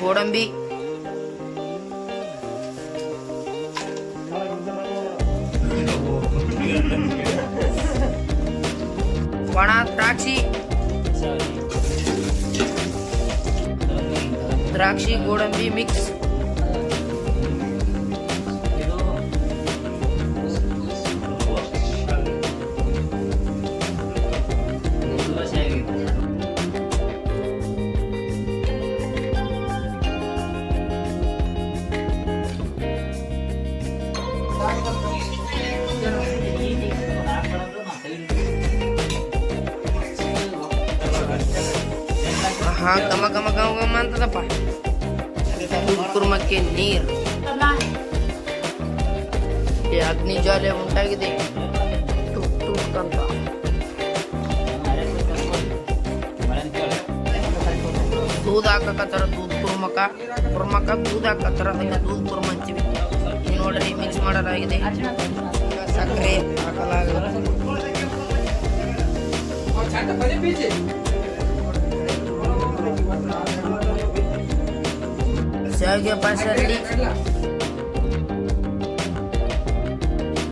गोडंबी, द्राक्षी गोडंबी, mix Hah, kamu kamu kamu kamu mantap apa? Kumpur makin nir. Tenang. Ya, ini jalan yang gitu. Tuh, tuh, tanpa. Duda kakak cara duduk permaka, permaka duda kakak cara hanya duduk permanci. Ini order image mana lagi deh? Sakre, Oh, cantik banget biji. Si alguien pasa el link.